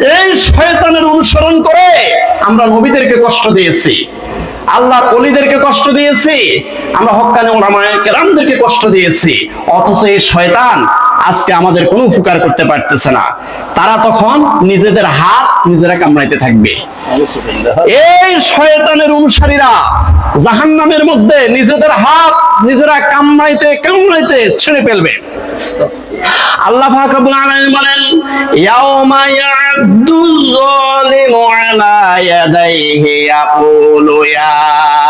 এই শয়তানের অনুসরণ করে আমরা নবীদেরকে কষ্ট দিয়েছি, আল্লাহর অলিদেরকে কষ্ট দিয়েছি, আমরা হক্কানে ওলামায়ে কেরামদেরকে কষ্ট দিয়েছি, অথচ এই শয়তান আজকে আমাদের কোনো উপকার করতে পারতেছে না। তারা তখন নিজেদের হাত নিজেরা কামড়াইতে থাকবে। এই শয়তানের অনুসারীরা জাহান্নামের মধ্যে নিজেদের হাত নিজেরা কামড়াইতে কামড়াইতে ছেড়ে ফেলবে। আল্লাহ পাক রব্বুল আলামিন বলেন ইয়াউমা ইয়া'আদ্দু যালিমু আলা ইয়াদাইহি ইয়াকুলু ইয়া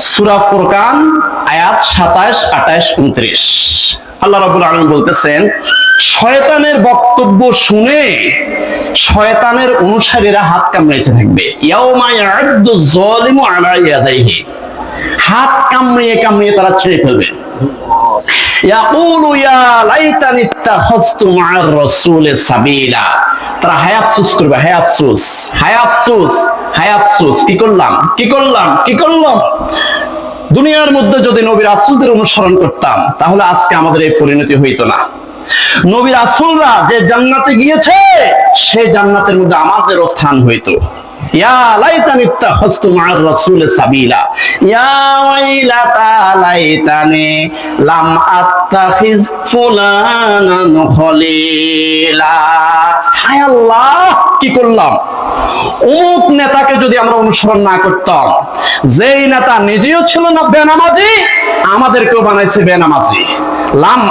সূরা ফুরকান, আয়াত 27 28 29 আল্লাহ রাব্বুল আলামিন বলতেছেন, শয়তানের বক্তব্য শুনে শয়তানের অনুসারীরা হাত কামড়াইতে থাকবে। হাত কামড়িয়ে কামড়িয়ে তারা ছেড়ে ফেলবে। তারা হায় আফসোস করবে, হায় আফসোস হায় আফসোস। হায় আফসোস, কি করলাম? কি করলাম? কি করলাম? দুনিয়ার মধ্যে যদি নবী রাসূলদের অনুসরণ করতাম, তাহলে আজকে আমাদের এই পরিণতি হইতো না। নবী রাসূলরা যে জান্নাতে গিয়েছে সেই জান্নাতের মধ্যে আমাদেরও স্থান হইতো। কি করলাম? অমুক নেতাকে যদি আমরা অনুসরণ না করতাম, যেই নেতা নিজেও ছিল না বেনামাজি, আমাদেরকেও বানাইছে বেনামাজি। লাম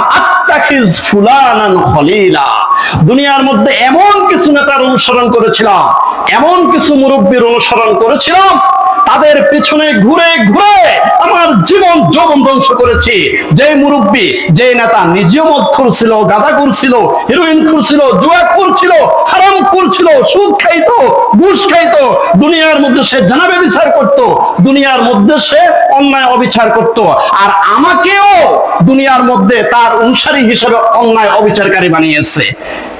দুনিয়ার মধ্যে এমন কিছু নেতার অনুসরণ করেছিলাম, এমন কিছু মুরব্বীর অনুসরণ করেছিলাম, তাদের পিছনে ঘুরে ঘুরে আমার জীবন যৌবন ধ্বংস করেছি। যে মুরব্বী যে নেতা নিজেও মদ ছিল গাঁজা ছিল হিরোইন ছিল জুয়া ছিল হারাম ছিল সুদ খাইতো, ঘুষ খাইতো, দুনিয়ার মধ্যে সে জানাবে বিচার করত, দুনিয়ার মধ্যে সে অন্যায় অবিচার করত। আর আমাকেও দুনিয়ার মধ্যে তার অনুসারী হিসেবে অন্যায় অবিচারকারী বানিয়েছে।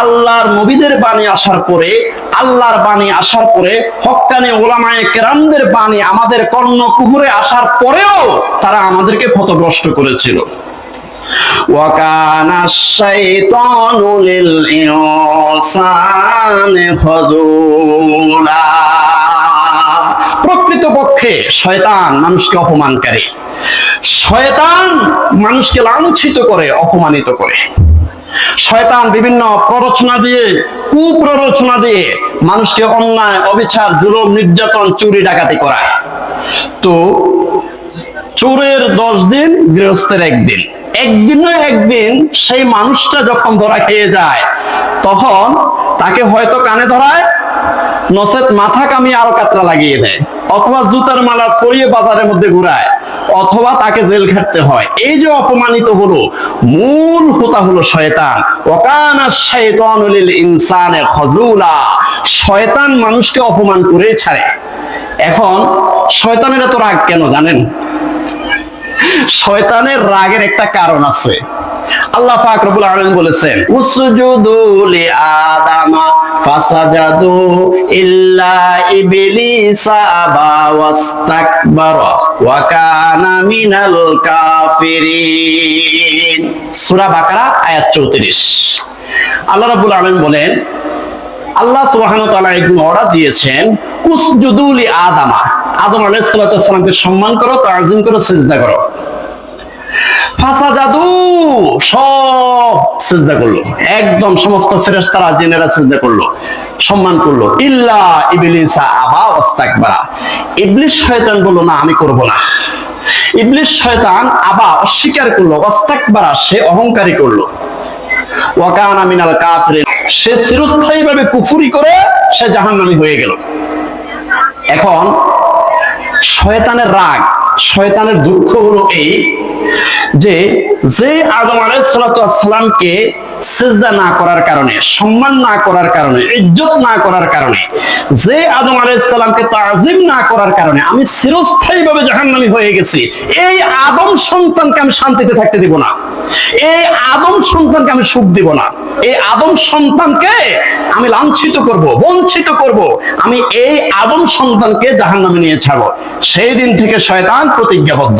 আল্লাহর নবীদের বাণী আসার পরে আল্লাহর বাণী আসার পরে হক্কানি ওলামায়ে কেরামদের বাণী আমাদের কর্ণ কুহুরে আসার পরেও তারা আমাদেরকে পথভ্রষ্ট করেছিল وكان الشيطان للإنسان خذولا প্রকৃতপক্ষে শয়তান মানুষকে অপমানকারী শয়তান মানুষকে লাঞ্ছিত করে অপমানিত করে শয়তান বিভিন্ন প্ররোচনা দিয়ে, কুপ্ররোচনা দিয়ে মানুষকে অন্যায়, অবিচার, জুলুম, নির্যাতন, চুরি, ডাকাতি করায়। তো চোরের দশ দিন, গৃহস্থের একদিন। একদিন একদিন সেই মানুষটা যখন ধরা খেয়ে যায়, তখন তাকে হয়তো কানে ধরায় নসেত মাথা কামিয়ে আলকাতরা লাগিয়ে দেয়, অথবা জুতার মালা পরিয়ে বাজারের মধ্যে ঘুরায়। অথবা তাকে জেল খাটতে হয়। এই যে অপমানিত হলো, মূল হোতা হলো শয়তান। ওকানা শয়তানুল ইনসানে খজুলা। শয়তান মানুষকে অপমান করে ছাড়ে। এখন শয়তানের এত রাগ কেন জানেন? শয়তানের রাগের একটা কারণ আছে। আল্লাহ পাক রব্বুল আলামিন বলেছেন, উসজুদু লি আদামা ফাসাজাদু ইল্লা ইবলিসা আবা ওয়াস্তাকবারা ওয়া কানা মিনাল কাফিরিন। সূরা বাকারা, আয়াত 34 আল্লাহ রাব্বুল আলামিন বলেন, আল্লাহ সুবহানাহু ওয়া তাআলা একদিন অর্ডার দিয়েছেন, উসজুদু লি আদামা। আদম আলাইহিস সালাতু সম্মান করো তাজিম করো, সিজদা করো। ফাঁসা জাদু সব সেজদা করল। একদম সমস্ত জিনেরা সেজদা করল, সম্মান করল। ইল্লা ইবলিসা আবা ইবলিস শয়তান না, আমি করব না। ইবলিস শয়তান আবা অস্বীকার করল, ওয়াস্তাকবারা সে অহংকারী করল। ওয়াকানা মিনাল কাফিরিন। সে চিরস্থায়ীভাবে কুফরি করে সে জাহান্নামী হয়ে গেল। এখন শয়তানের রাগ শয়তানের দুঃখ হলো এই যে যে আদম আলাইসালামকে সেজদা না করার কারণে, সম্মান না করার কারণে, ইজ্জত না করার কারণে, যে আদম আলাইসালামকে তাজিম না করার কারণে আমি চিরস্থায়ী ভাবে জাহান্নামী হয়ে গেছি, এই আদম সন্তানকে আমি শান্তিতে থাকতে দিব না। এই আদম সন্তানকে আমি সুখ দিব না। এই আদম সন্তানকে আমি লাঞ্ছিত করব, বঞ্চিত করব। আমি এই আদম সন্তানকে জাহান্নামে নিয়ে ছাড়বো। সেই দিন থেকে শয়তান প্রতিজ্ঞাবদ্ধ।